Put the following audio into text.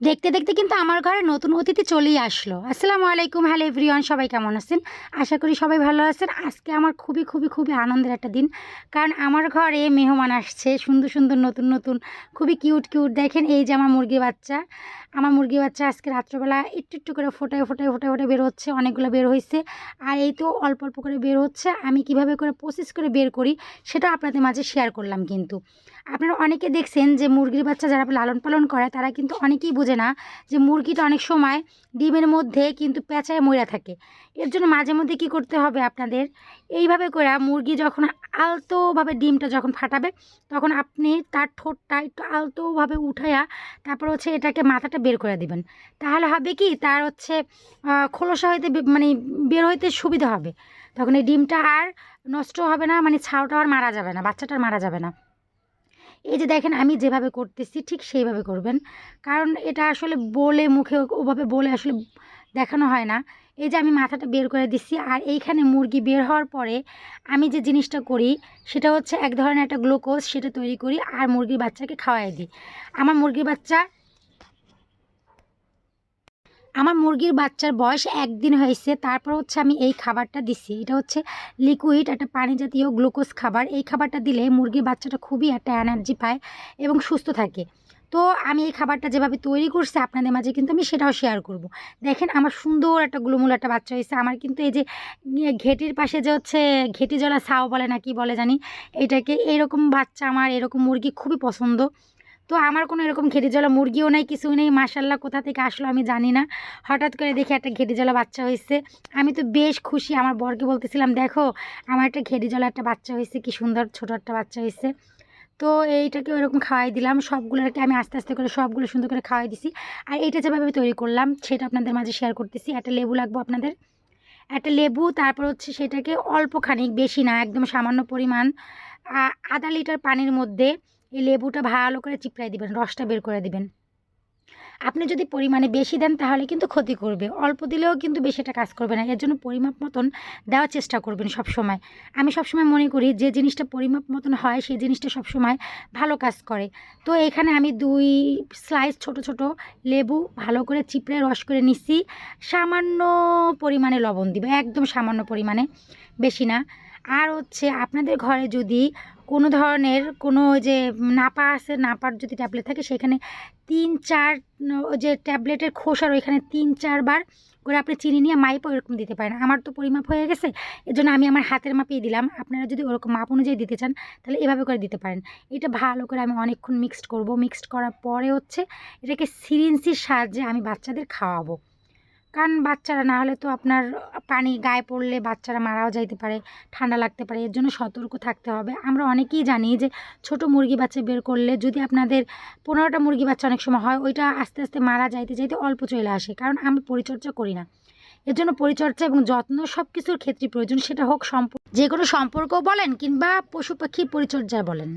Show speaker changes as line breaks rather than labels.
দেখতে দেখতে কিন্তু আমার ঘরে নতুন অতিথি চলেই আসলো। আসসালামু আলাইকুম, হ্যালো এভরিওয়ান, সবাই কেমন আছেন? আশা করি সবাই ভালো আছেন। আজকে আমার খুবই খুবই খুবই আনন্দের একটা দিন, কারণ আমার ঘরে মেহমান আসছে, সুন্দর সুন্দর, নতুন নতুন, খুবই কিউট কিউট। দেখেন এই যে আমার মুরগি বাচ্চা, আমার মুরগি বাচ্চা আজকে রাত্রবেলা একটু একটু করে ফোটায় ফোটায় ফোটায় ফোটায় বের হচ্ছে, অনেকগুলো বের হয়েছে আর এই তো অল্প অল্প করে বের হচ্ছে। আমি কীভাবে করে প্রসেস করে বের করি, সেটা আপনাদের মাঝে শেয়ার করলাম কিন্তু। আপনারা অনেকে দেখছেন যে মুরগির বাচ্চা যারা লালন পালন করে, তারা কিন্তু অনেকেই বোঝে না যে মুরগিটা অনেক সময় ডিমের মধ্যে কিন্তু পেঁচায় মইরা থাকে। এর জন্য মাঝে মধ্যে কী করতে হবে আপনাদের? এইভাবে করে মুরগি যখন আলতোভাবে ডিমটা যখন ফাটাবে, তখন আপনি তার ঠোঁটটা একটু আলতোভাবে উঠাইয়া তারপর হচ্ছে এটাকে মাথাটা বের করে দিবেন। তাহলে হবে কি? তার হচ্ছে খোলসা হইতে মানে বের হইতে সুবিধা হবে। তখন এই ডিমটা আর নষ্ট হবে না মানে ছাউটা আর মারা যাবে না, বাচ্চাটা মারা যাবে না। এই যে দেখেন, আমি যেভাবে করতেছি ঠিক সেইভাবে করবেন। কারণ এটা আসলে বলে মুখে ওভাবে বলে আসলে দেখানো হয় না। এই যে আমি মাথাটা বের করে দিচ্ছি আর এইখানে মুরগি বের হওয়ার পরে আমি যে জিনিসটা করি, সেটা হচ্ছে এক ধরনের একটা গ্লুকোজ সেটা তৈরি করি আর মুরগির বাচ্চাকে খাওয়াই দিই। আমার মুরগির বাচ্চা আমার মুরগির বাচ্চার বয়স একদিন হয়েছে, তারপর হচ্ছে আমি এই খাবারটা দিছি। এটা হচ্ছে লিকুইড একটা পানি জাতীয় গ্লুকোজ খাবার। এই খাবারটা দিলে মুরগির বাচ্চাটা খুবই একটা এনার্জি পায় এবং সুস্থ থাকে। তো আমি এই খাবারটা যেভাবে তৈরি করছি আপনাদের মাঝে কিন্তু আমি সেটাও শেয়ার করব। দেখেন আমার সুন্দর একটা গুলুমুল একটা বাচ্চা হয়েছে। আমার কিন্তু এই যে ইয়ে ঘেটির পাশে যে হচ্ছে ঘেটি জলা ছাও বলে না কি বলে জানি, এটাকে এরকম বাচ্চা আমার, এরকম মুরগি খুবই পছন্দ। তো আমার কোনো এরকম ঘেটে জলা মুরগিও নেই, কিছুই নেই মাসাল্লাহ কোথা থেকে আসলো আমি জানি না। হঠাৎ করে দেখি একটা ঘেটে জলা বাচ্চা হয়েছে। আমি তো বেশ খুশি, আমার বরকে বলতেছিলাম, দেখো, আমার একটা ঘেটে জলা একটা বাচ্চা হয়েছে, কি সুন্দর ছোটো একটা বাচ্চা হয়েছে। তো এইটাকে ওরকম খাওয়াই দিলাম, সবগুলোকে আমি আস্তে আস্তে করে সবগুলো সুন্দর করে খাওয়াই দিছি। আর এইটা যেভাবে আমি তৈরি করলাম, সেটা আপনাদের মাঝে শেয়ার করতেছি। একটা লেবু লাগবো আপনাদের? একটা লেবু, তারপর হচ্ছে সেটাকে অল্প খানিক বেশি না, একদম সামান্য পরিমাণ আধা লিটার পানির মধ্যে এই লেবুটা ভালো করে চিপড়াই দিবেন, রসটা বের করে দিবেন। আপনি যদি পরিমাণে বেশি দেন তাহলে কিন্তু ক্ষতি করবে। অল্প দিলেও কিন্তু বেশি একটা কাজ করবে না। এর জন্য পরিমাপ মতন দেওয়ার চেষ্টা করবেন সব সময় আমি সবসময় মনে করি যে জিনিসটা পরিমাপ মতন হয়, সেই জিনিসটা সবসময় ভালো কাজ করে। তো এখানে আমি দুই স্লাইস ছোট ছোট লেবু ভালো করে চিপড়ে রস করে নিচ্ছি সামান্য পরিমাণে লবণ দিবে, একদম সামান্য পরিমাণে। বেশি না। আর হচ্ছে আপনাদের ঘরে যদি কোনো ধরনের কোনো যে নাপা আছে, নাপার যদি ট্যাবলেট থাকে, সেখানে তিন চার ওই যে ট্যাবলেটের খোসার ওইখানে তিন চারবার করে আপনি চিনি নিয়ে মাইপও এরকম দিতে পারেন। আমার তো পরিমাপ হয়ে গেছে এর জন্য আমি আমার হাতের মাপিয়ে দিলাম। আপনারা যদি ওরকম মাপ অনুযায়ী দিতে চান, তাহলে এভাবে করে দিতে পারেন। এটা ভালো করে আমি অনেকক্ষণ মিক্সড করব। মিক্সড করার পরে হচ্ছে এটাকে সিরিঞ্জির সাহায্যে আমি বাচ্চাদের খাওয়াবো। কারণ বাচ্চারা না হলে তো আপনার পানি গায়ে পড়লে বাচ্চারা মারাও যাইতে পারে, ঠান্ডা লাগতে পারে, এর জন্য সতর্ক থাকতে হবে। আমরা অনেকেই জানি যে ছোট মুরগি বাচ্চা বের করলে যদি আপনাদের পনেরোটা মুরগি বাচ্চা অনেক সময় হয়, ওইটা আস্তে আস্তে মারা যাইতে যাইতে অল্প চলে আসে, কারণ আমি পরিচর্যা করি না। এর জন্য পরিচর্যা এবং যত্ন সব কিছুর ক্ষেত্রে প্রয়োজন, সেটা হোক সম্পর্ক, যে কোনো সম্পর্ক বলেন কিংবা পশু পাখি পরিচর্যা বলেন।